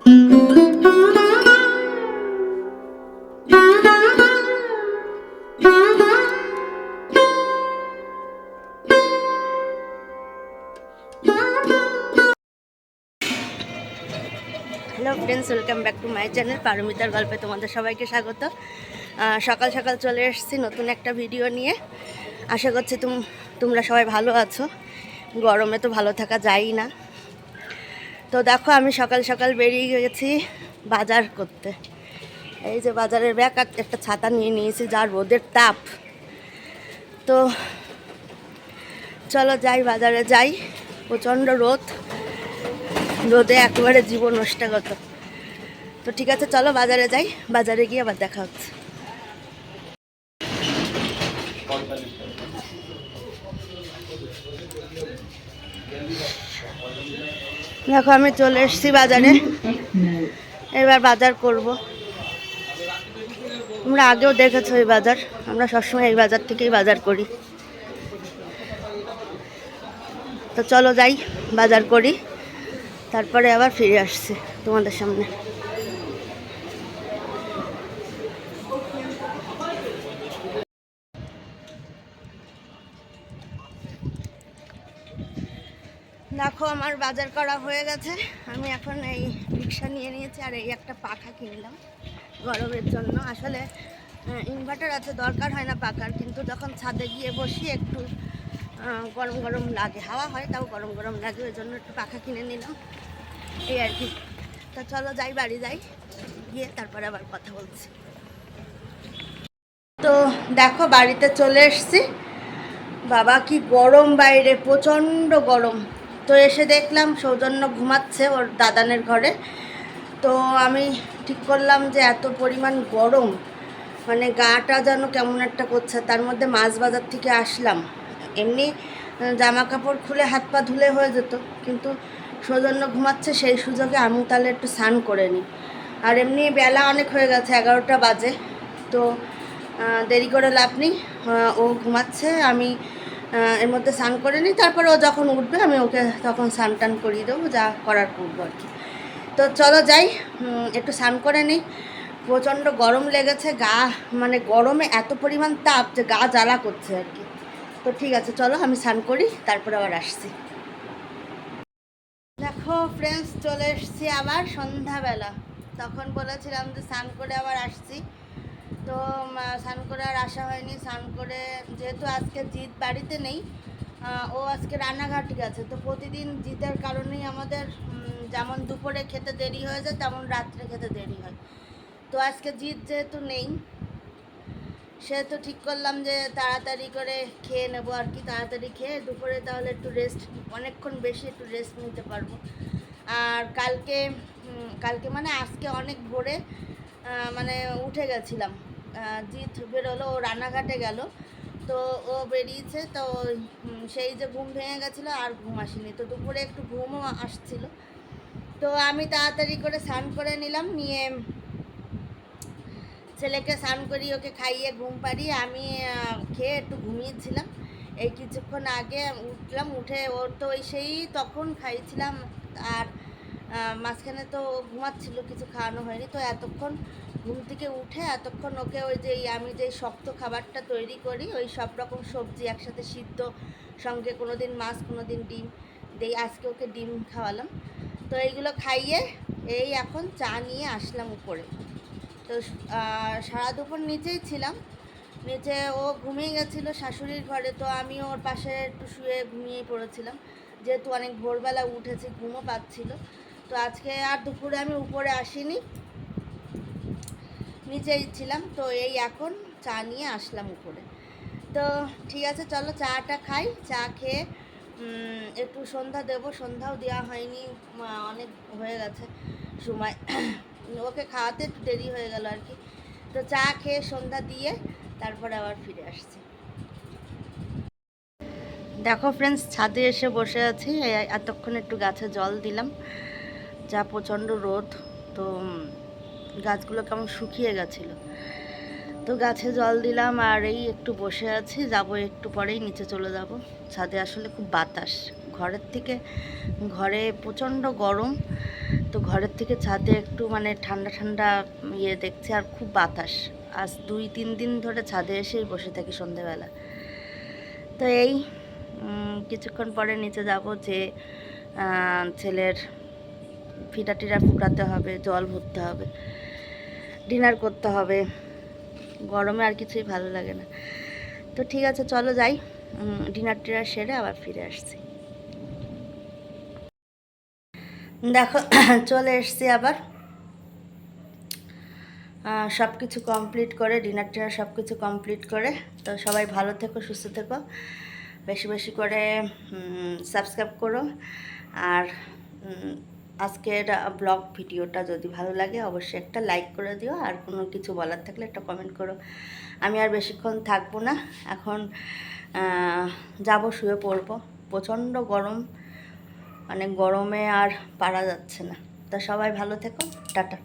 Hello friends welcome back to my channel পারমিতার গল্পে তোমাদের সবাইকে স্বাগত। সকাল সকাল চলে এসেছি নতুন একটা ভিডিও নিয়ে। আশা করছি তুম তোমরা সবাই ভালো আছো। গরমে তো ভালো থাকা যায়ই না। তো দেখো, আমি সকাল সকাল বেরিয়ে গেছি বাজার করতে। এই যে বাজারের ব্যাগ আর একটা ছাতা নিয়ে নিয়েছি যার রোদের তাপ। তো চলো যাই, বাজারে যাই। প্রচণ্ড রোদ। রোদে একেবারে জীবন নষ্টাগত। তো ঠিক আছে, চলো বাজারে যাই। বাজারে গিয়ে আবার দেখা হচ্ছে। দেখো, আমি চলে এসেছি বাজারে। এবার বাজার করব। তোমরা আগেও দেখেছ এই বাজার। আমরা সবসময় এই বাজার থেকেই বাজার করি। তো চলো যাই, বাজার করি। তারপরে আবার ফিরে আসছি তোমাদের সামনে। দেখো আমার বাজার করা হয়ে গেছে। আমি এখন এই রিক্সা নিয়ে নিয়েছি আর এই একটা পাখা কিনলাম গরমের জন্য। আসলে ইনভার্টার আছে, দরকার হয় না পাখার, কিন্তু যখন ছাদে গিয়ে বসি একটু গরম গরম লাগে। হাওয়া হয়, তাও গরম গরম লাগে, ওই জন্য একটু পাখা কিনে নিলাম। এই আর কি। তা চলো যাই, বাড়ি যাই। গিয়ে তারপরে আবার কথা বলছি। তো দেখো, বাড়িতে চলে এসছি। বাবা, কি গরম বাইরে, প্রচণ্ড গরম। তো এসে দেখলাম সৌজন্য ঘুমাচ্ছে ওর দাদানের ঘরে। তো আমি ঠিক করলাম যে এত পরিমাণ গরম মানে গাটা যেন কেমন একটা করছে, তার মধ্যে মাছ বাজার থেকে আসলাম। এমনি জামা কাপড় খুলে হাত পা ধুলে হয়ে যেত, কিন্তু সৌজন্য ঘুমাচ্ছে সেই সুযোগে আমি তাহলে একটু স্নান করে নিই। আর এমনি বেলা অনেক হয়ে গেছে, এগারোটা বাজে। তো দেরি করে লাভ নেই ও ঘুমাচ্ছে, আমি এর মধ্যে স্নান করে নিই, তারপরে ও যখন উঠবে, আমি ওকে তখন স্নান টান করিয়ে দেবো, যা করার করব আর কি। তো চলো যাই একটু স্নান করে নিই। প্রচণ্ড গরম লেগেছে, গা মানে গরমে এত পরিমাণ তাপ যে গা জ্বালা করছে আর কি। তো ঠিক আছে, চলো আমি স্নান করি, তারপরে আবার আসছি। দেখো ফ্রেন্ডস চলে এসেছি আবার সন্ধ্যাবেলা। তখন বলেছিলাম যে স্নান করে আবার আসছি। তো স্নান করে আর আসা হয়নি। স্নান করে যেহেতু আজকে জিৎ বাড়িতে নেই ও আজকে রান্নাঘাটি গেছে তো প্রতিদিন জিতের কারণেই আমাদের যেমন দুপুরে খেতে দেরি হয়ে যায়, তেমন রাত্রে খেতে দেরি হয়। তো আজকে জিৎ যেহেতু নেই সেহেতু ঠিক করলাম যে তাড়াতাড়ি করে খেয়ে নেব আর কি, তাড়াতাড়ি খেয়ে দুপুরে তাহলে একটু রেস্ট অনেকক্ষণ বেশি একটু রেস্ট নিতে পারব। আর কালকে কালকে মানে আজকে অনেক ভোরে মানে উঠে গেছিলাম। জিৎ বেরোলো, ও রান্নাঘাটে গেল। তো ও বেরিয়েছে, তো সেই যে ঘুম ভেঙে গেছিল আর ঘুম আসেনি। তো দুপুরে একটু ঘুমও আসছিল। তো আমি তাড়াতাড়ি করে স্নান করে নিলাম, নিয়ে ছেলেকে স্নান করি ওকে খাইয়ে ঘুম পাড়িয়ে আমি খেয়ে একটু ঘুমিয়েছিলাম। এই কিছুক্ষণ আগে উঠলাম, উঠে ওর তো ওই সেই তখন খাইছিলাম আর মাঝখানে তো ঘুমাচ্ছিল, কিছু খাওয়ানো হয়নি। তো এতক্ষণ ঘুম থেকে উঠে এতক্ষণ ওকে ওই যে আমি যে শক্ত খাবারটা তৈরি করি, ওই সব রকম সবজি একসাথে সিদ্ধ, সঙ্গে কোনো দিন মাছ কোনো দিন ডিম দেই, আজকে ওকে ডিম খাওয়ালাম। তো এইগুলো খাইয়ে এই এখন চা নিয়ে আসলাম উপরে। তো সারা দুপুর নিচেই ছিলাম। নিচে ও ঘুমিয়ে গেছিল শাশুড়ির ঘরে, তো আমি ওর পাশে একটু শুয়ে ঘুমিয়ে পড়েছিলাম। যেহেতু অনেক ভোরবেলা উঠেছি, ঘুমও পাচ্ছিল। তো আজকে আর দুপুরে আমি উপরে আসিনি। নিচেই ছিলাম তো এই এখন চা নিয়ে আসলাম উপরে। তো ঠিক আছে, চলো চাটা খাই। চা খেয়ে একটু সন্ধ্যা দেবো। সন্ধ্যাও দেওয়া হয়নি অনেক হয়ে গেছে সময়। ওকে খাওয়াতে একটু দেরি হয়ে গেল আর কি। তো চা খেয়ে সন্ধ্যা দিয়ে তারপরে আবার ফিরে আসছি। দেখো ফ্রেন্ডস ছাদে এসে বসে আছি। এতক্ষণ একটু গাছে জল দিলাম। যা প্রচণ্ড রোদ, তো গাছগুলো কেমন শুকিয়ে গেছিল। তো গাছে জল দিলাম আর এই একটু বসে আছি, যাব একটু পরেই নিচে চলে যাব। ছাদে আসলে খুব বাতাস। ঘরের থেকে, ঘরে প্রচণ্ড গরম, তো ঘরের থেকে ছাদে একটু মানে ঠান্ডা ঠান্ডা ইয়ে দেখছি আর খুব বাতাস। আজ দুই তিন দিন ধরে ছাদে এসেই বসে থাকি সন্ধেবেলা। তো এই কিছুক্ষণ পরে নিচে যাব যে ছেলের ফিটা টিরা ফুটাতে হবে, জল ভরতে হবে। ডিনার করতে হবে। গরমে আর কিছুই ভালো লাগে না। তো ঠিক আছে, চলো যাই। ডিনার টিনার সেরে আবার ফিরে আসছি। দেখো, চলে এসছি আবার। সব কিছু কমপ্লিট করে ডিনার টিনার সব কিছু কমপ্লিট করে। তো সবাই ভালো থেকো, সুস্থ থেকো। বেশি বেশি করে সাবস্ক্রাইব করো। আর আজকের ব্লগ ভিডিওটা যদি ভালো লাগে অবশ্যই একটা লাইক করে দিও। আর কোনো কিছু বলার থাকলে একটা কমেন্ট করো। আমি আর বেশিক্ষণ থাকব না। এখন যাব, শুয়ে পড়ব। প্রচণ্ড গরম। মানে গরমে আর পারা যাচ্ছে না। তা সবাই ভালো থেকো। টাটা।